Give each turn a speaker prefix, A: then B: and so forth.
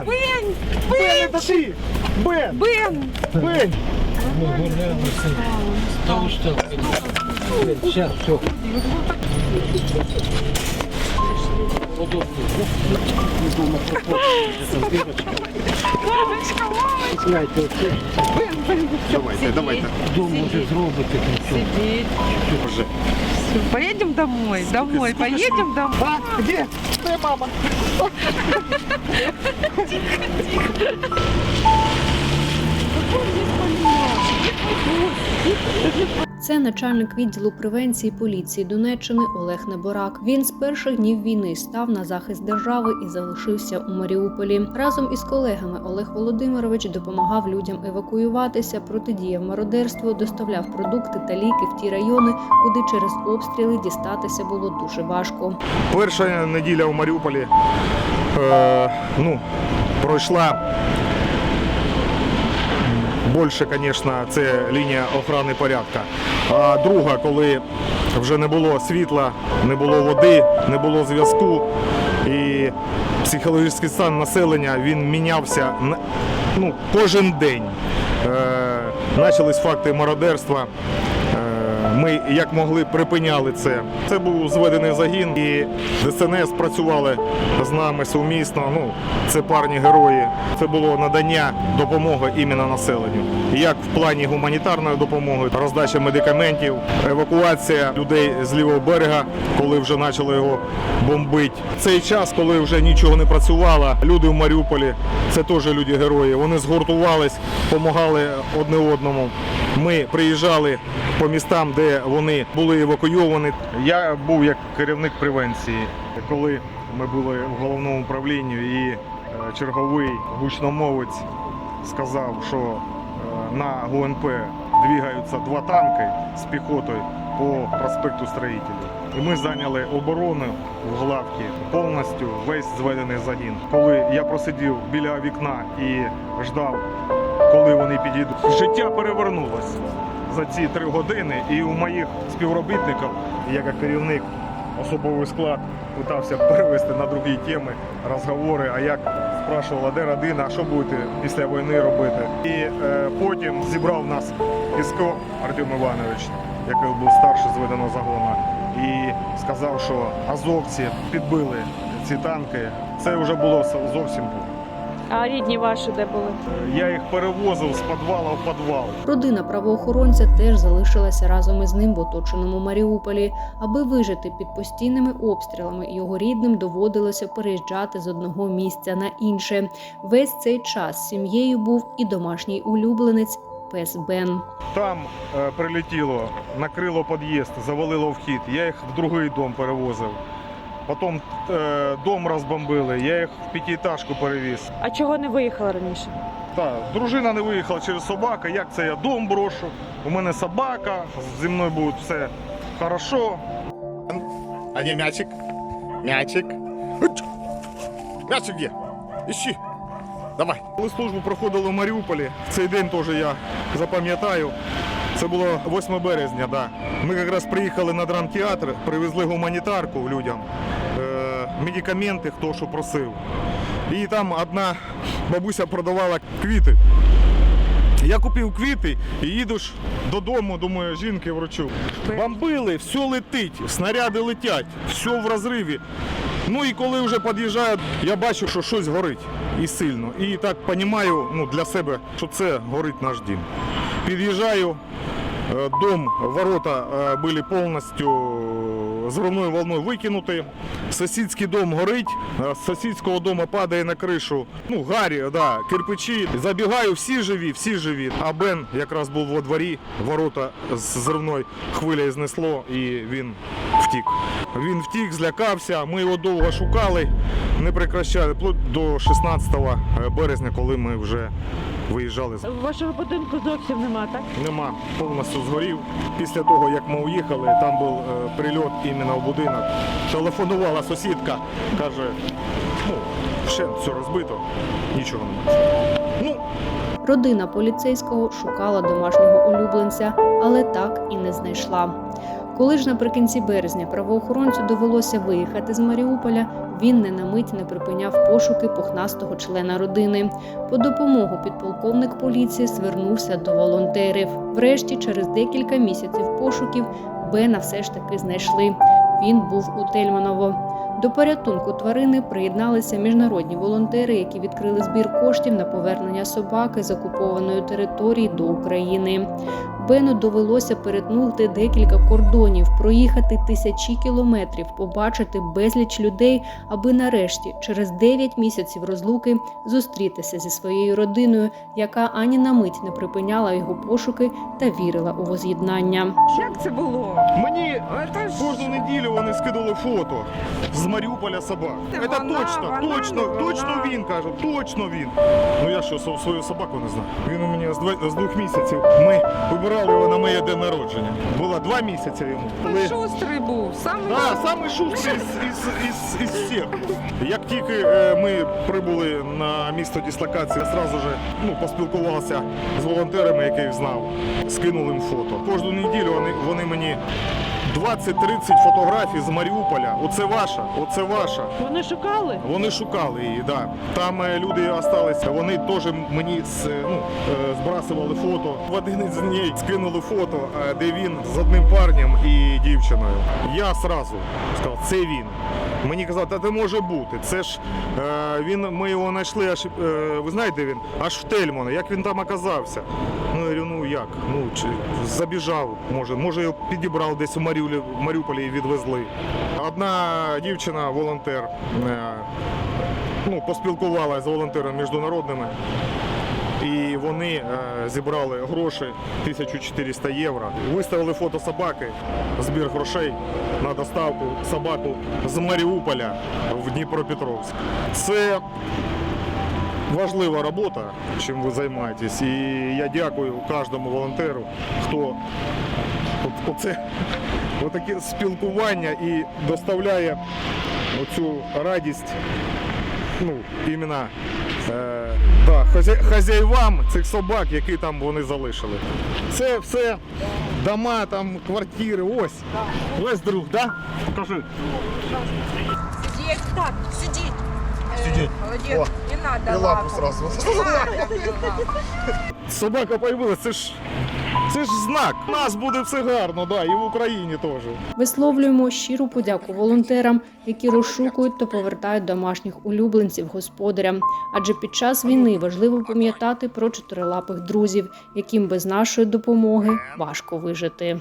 A: Бен! Бен! Бен, это ты! Бен!
B: Бен!
A: Бен!
C: Потому что... Сейчас, все. Мамочка, мамочка! Бен, Бен!
A: Давайте, давайте.
C: Дом може зробити.
A: Сидіть.
B: Вже. Поедем домой, домой, сколько поедем ж... домой.
A: А, где? Твоя мама. Тихо, тихо.
D: Це начальник відділу превенції поліції Донеччини Олег Неборак. Він з перших днів війни став на захист держави і залишився у Маріуполі. Разом із колегами Олег Володимирович допомагав людям евакуюватися, протидіяв мародерству, доставляв продукти та ліки в ті райони, куди через обстріли дістатися було дуже важко.
A: Перша неділя у Маріуполі е, ну, пройшла більше, звісно, це лінія охорони порядку. А друга, коли вже не було світла, не було води, не було зв'язку. І психологічний стан населення він мінявся ну, кожен день. Е, Почались факти мародерства. Ми як могли припиняли це. Це був зведений загін, і ДСНС працювали з нами сумісно. Ну, це парні герої. Це було надання допомоги іменно населенню. Як в плані гуманітарної допомоги, роздача медикаментів, евакуація людей з лівого берега, коли вже почали його бомбити. Цей час, коли вже нічого не працювало, люди в Маріуполі це теж люди герої. Вони згуртувались, допомагали одне одному. Ми приїжджали по містам, де вони були евакуйовані. Я був як керівник превенції, коли ми були в головному управлінні, і е, черговий гучномовець сказав, що е, на ГУНП двигаються два танки з піхотою по проспекту Строїтелів. І ми зайняли оборону в главці повністю весь зведений загін. Коли я просидів біля вікна і ждав, коли вони підійдуть, життя перевернулося за ці три години, і у моїх співробітників, як керівник особовий склад, питався перевести на другі теми розговори. А як спрашувала, де родина, а що будете після війни робити? І е, потім зібрав нас Піско Артем Іванович, який був старший зведеного загону, і сказав, що азовці підбили ці танки. Це вже було зовсім.
E: А рідні ваші де були?
A: Я їх перевозив з підвалу в підвал.
D: Родина правоохоронця теж залишилася разом із ним в оточеному Маріуполі. Аби вижити під постійними обстрілами, його рідним доводилося переїжджати з одного місця на інше. Весь цей час з сім'єю був і домашній улюбленець пес Бен.
A: Там е, прилетіло, накрило під'їзд, завалило вхід. Я їх в другий дом перевозив. Потім е, дом розбомбили, я їх в п'ятиэтажку перевіз.
E: А чого не виїхали раніше?
A: Так, дружина не виїхала через собаку. Як це я дом брошу? У мене собака, зі мною буде все хорошо. А де м'ячик? М'ячик. М'ячик де? Іщи. Давай. Коли службу проходили в Маріуполі, в цей день теж я запам'ятаю. Це було 8 березня, да. Ми якраз приїхали на драмтеатр, привезли гуманітарку людям, е, медикаменти, хто що просив. І там одна бабуся продавала квіти. Я купив квіти і їду ж додому, думаю, жінки вручу. Бомбили, все летить, снаряди летять, все в розриві. Ну і коли вже під'їжджаю, я бачу, що щось горить і сильно. І так розумію ну, для себе, що це горить наш дім. Під'їжджаю, е, дом, ворота были були повністю волной волною викинуті. Сусідський дом горить, е, з сусідського дому падає на кришу. Ну, гарі, да, кирпичі. Забігаю, всі живі, всі живі. А Бен якраз був во дворі, ворота з зривною хвилею знесло і він втік. Він втік, злякався. Ми його довго шукали, не прекращали, до 16 березня, коли ми вже виїжджали.
E: Вашого будинку зовсім нема, так?
A: Нема, повністю згорів. Після того, як ми уїхали, там був е, прильот іменно в будинок. Телефонувала сусідка, каже, ну, ще все розбито, нічого немає. Ну,
D: Родина поліцейського шукала домашнього улюбленця, але так і не знайшла. Коли ж наприкінці березня правоохоронцю довелося виїхати з Маріуполя, він не на мить не припиняв пошуки пухнастого члена родини. По допомогу підполковник поліції звернувся до волонтерів. Врешті, через декілька місяців пошуків, Бена все ж таки знайшли. Він був у Тельманово. До порятунку тварини приєдналися міжнародні волонтери, які відкрили збір коштів на повернення собаки з окупованої території до України. Бену довелося перетнути декілька кордонів, проїхати тисячі кілометрів, побачити безліч людей, аби нарешті, через 9 місяців розлуки, зустрітися зі своєю родиною, яка ані на мить не припиняла його пошуки та вірила у воз'єднання.
B: Як це було?
A: Мені
B: Це ж
A: кожну неділю вони скидали фото з Маріуполя собак.
B: Це вона,
A: точно,
B: вона,
A: точно,
B: вона.
A: точно він каже, точно він. Ну я що, свою собаку не знаю. Він у мене з, два- з двох місяців. Ми вибирали його на моє день народження. Було два місяці йому.
B: Він шустрий був, саме
A: Да, самий шустрий із, із, із, із всіх. Як тільки е, ми прибули на місто дислокації, я одразу же ну, поспілкувався з волонтерами, яких знав, скинув їм фото. Кожну неділю вони, вони мені 20-30 фотографій з Маріуполя. Оце ваша, оце ваша.
E: Вони шукали?
A: Вони шукали її, да. Там е, люди залишилися, вони теж мені з, е, ну, е, збрасували фото. В один із днів скинули фото, е, де він з одним парнем і дівчиною. Я одразу сказав, це він. Мені казали, та це може бути. Це ж е, він, ми його знайшли аж, е, ви знаєте, де він аж в Тельмано. Як він там оказався? Ну, я говорю, ну як? Ну, чи забіжав, може, може його підібрав десь у Маріуполі, в Маріуполі відвезли. Одна дівчина, волонтер, е, ну, поспілкувалася з волонтерами міжнародними. І вони е, зібрали гроші 1400 євро. Виставили фото собаки, збір грошей на доставку собаку з Маріуполя в Дніпропетровськ. Це важлива робота, чим ви займаєтесь. І я дякую кожному волонтеру, хто оце, отаке спілкування і доставляє оцю радість ну, іменно е, да, хазя, хазяївам цих собак, які там вони залишили. Це все дома, там, квартири, ось. Ось друг, да? Покажи.
B: Сидіть, так, сидіть.
A: Сидіть.
B: Молодець,
A: О,
B: не надо
A: І лапу сразу.
B: Не надо, не надо.
A: Собака появилась, це ж, це ж знак. У нас буде все гарно, да, і в Україні теж.
D: Висловлюємо щиру подяку волонтерам, які розшукують та повертають домашніх улюбленців господарям. Адже під час війни важливо пам'ятати про чотирилапих друзів, яким без нашої допомоги важко вижити.